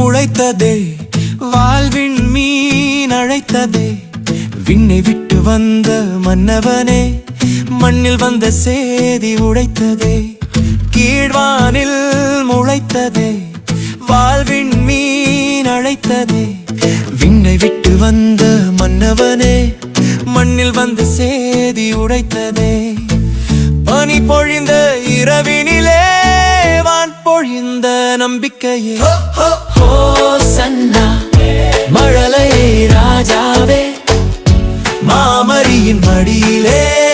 முளைத்ததே வாழ்வின் மீன் அழைத்ததே. விண்ணை விட்டு வந்த மன்னவனே மண்ணில் வந்த சேதி உடைத்ததே. கீழ்வானில் முளைத்ததே வாழ்வின் மீன் அழைத்ததே. விண்ணை விட்டு வந்த மன்னவனே மண்ணில் வந்த சேதி உடைத்ததே. பனி பொழிந்த இரவினிலே வான் பொழிந்த நம்பிக்கையே. ஹோ சன்னா. மழலையே ராஜாவே. மாமரியின் மடியிலே.